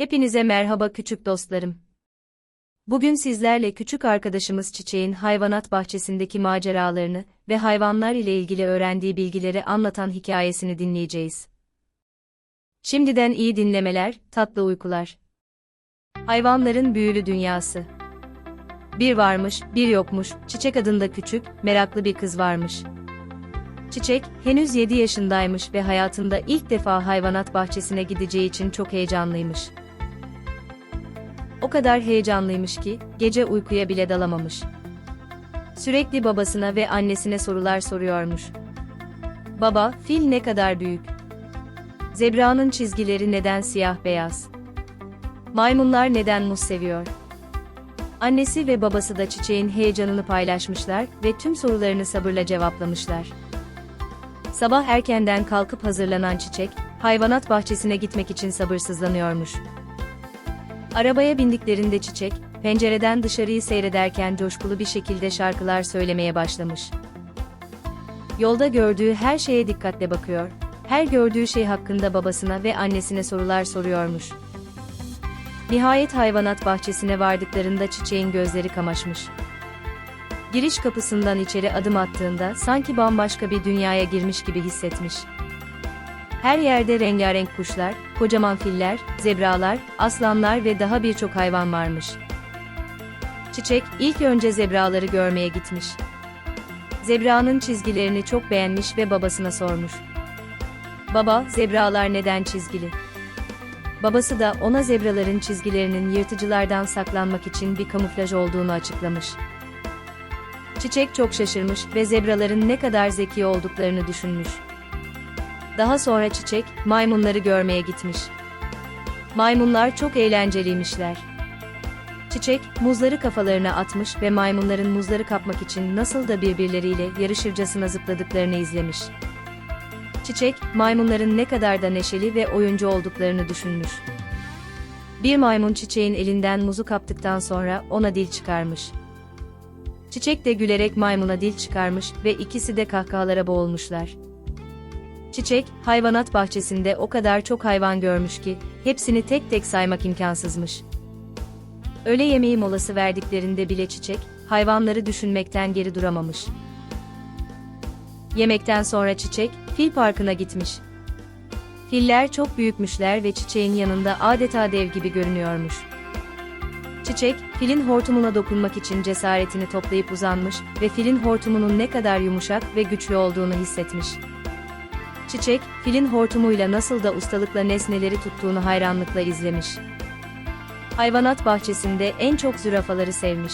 Hepinize merhaba küçük dostlarım. Bugün sizlerle küçük arkadaşımız Çiçek'in hayvanat bahçesindeki maceralarını ve hayvanlar ile ilgili öğrendiği bilgileri anlatan hikayesini dinleyeceğiz. Şimdiden iyi dinlemeler, tatlı uykular. Hayvanların büyülü dünyası. Bir varmış, bir yokmuş, Çiçek adında küçük, meraklı bir kız varmış. Çiçek, henüz 7 yaşındaymış ve hayatında ilk defa hayvanat bahçesine gideceği için çok heyecanlıymış. O kadar heyecanlıymış ki, gece uykuya bile dalamamış. Sürekli babasına ve annesine sorular soruyormuş. Baba, fil ne kadar büyük? Zebra'nın çizgileri neden siyah beyaz? Maymunlar neden muz seviyor? Annesi ve babası da çiçeğin heyecanını paylaşmışlar ve tüm sorularını sabırla cevaplamışlar. Sabah erkenden kalkıp hazırlanan çiçek, hayvanat bahçesine gitmek için sabırsızlanıyormuş. Arabaya bindiklerinde çiçek, pencereden dışarıyı seyrederken coşkulu bir şekilde şarkılar söylemeye başlamış. Yolda gördüğü her şeye dikkatle bakıyor, her gördüğü şey hakkında babasına ve annesine sorular soruyormuş. Nihayet hayvanat bahçesine vardıklarında çiçeğin gözleri kamaşmış. Giriş kapısından içeri adım attığında sanki bambaşka bir dünyaya girmiş gibi hissetmiş. Her yerde rengarenk kuşlar, kocaman filler, zebralar, aslanlar ve daha birçok hayvan varmış. Çiçek, ilk önce zebraları görmeye gitmiş. Zebra'nın çizgilerini çok beğenmiş ve babasına sormuş. Baba, zebralar neden çizgili? Babası da ona zebraların çizgilerinin yırtıcılardan saklanmak için bir kamuflaj olduğunu açıklamış. Çiçek çok şaşırmış ve zebraların ne kadar zeki olduklarını düşünmüş. Daha sonra çiçek, maymunları görmeye gitmiş. Maymunlar çok eğlenceliymişler. Çiçek, muzları kafalarına atmış ve maymunların muzları kapmak için nasıl da birbirleriyle yarışırcasına zıpladıklarını izlemiş. Çiçek, maymunların ne kadar da neşeli ve oyuncu olduklarını düşünmüş. Bir maymun çiçeğin elinden muzu kaptıktan sonra ona dil çıkarmış. Çiçek de gülerek maymuna dil çıkarmış ve ikisi de kahkahalara boğulmuşlar. Çiçek, hayvanat bahçesinde o kadar çok hayvan görmüş ki, hepsini tek tek saymak imkansızmış. Öğle yemeği molası verdiklerinde bile çiçek, hayvanları düşünmekten geri duramamış. Yemekten sonra çiçek, fil parkına gitmiş. Filler çok büyükmüşler ve çiçeğin yanında adeta dev gibi görünüyormuş. Çiçek, filin hortumuna dokunmak için cesaretini toplayıp uzanmış ve filin hortumunun ne kadar yumuşak ve güçlü olduğunu hissetmiş. Çiçek, filin hortumuyla nasıl da ustalıkla nesneleri tuttuğunu hayranlıkla izlemiş. Hayvanat bahçesinde en çok zürafaları sevmiş.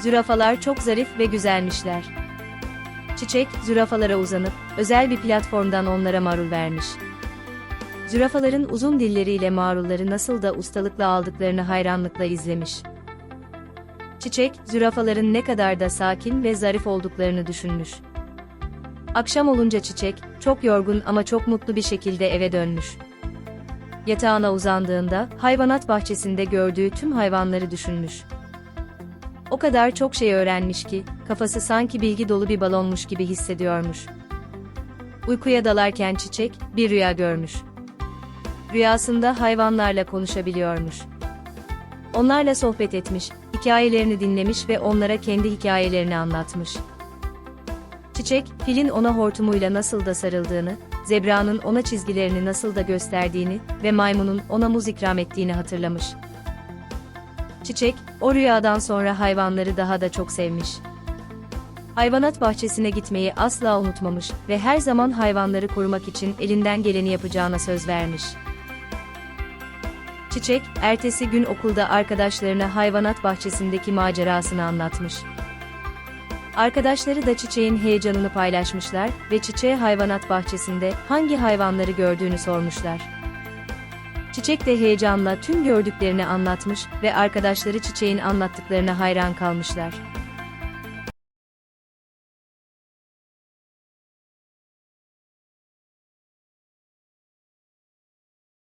Zürafalar çok zarif ve güzelmişler. Çiçek, zürafalara uzanıp, özel bir platformdan onlara marul vermiş. Zürafaların uzun dilleriyle marulları nasıl da ustalıkla aldıklarını hayranlıkla izlemiş. Çiçek, zürafaların ne kadar da sakin ve zarif olduklarını düşünmüş. Akşam olunca çiçek, çok yorgun ama çok mutlu bir şekilde eve dönmüş. Yatağına uzandığında, hayvanat bahçesinde gördüğü tüm hayvanları düşünmüş. O kadar çok şey öğrenmiş ki, kafası sanki bilgi dolu bir balonmuş gibi hissediyormuş. Uykuya dalarken çiçek, bir rüya görmüş. Rüyasında hayvanlarla konuşabiliyormuş. Onlarla sohbet etmiş, hikayelerini dinlemiş ve onlara kendi hikayelerini anlatmış. Çiçek, filin ona hortumuyla nasıl da sarıldığını, zebranın ona çizgilerini nasıl da gösterdiğini ve maymunun ona muz ikram ettiğini hatırlamış. Çiçek, o rüyadan sonra hayvanları daha da çok sevmiş. Hayvanat bahçesine gitmeyi asla unutmamış ve her zaman hayvanları korumak için elinden geleni yapacağına söz vermiş. Çiçek, ertesi gün okulda arkadaşlarına hayvanat bahçesindeki macerasını anlatmış. Arkadaşları da çiçeğin heyecanını paylaşmışlar ve çiçeğe hayvanat bahçesinde hangi hayvanları gördüğünü sormuşlar. Çiçek de heyecanla tüm gördüklerini anlatmış ve arkadaşları çiçeğin anlattıklarına hayran kalmışlar.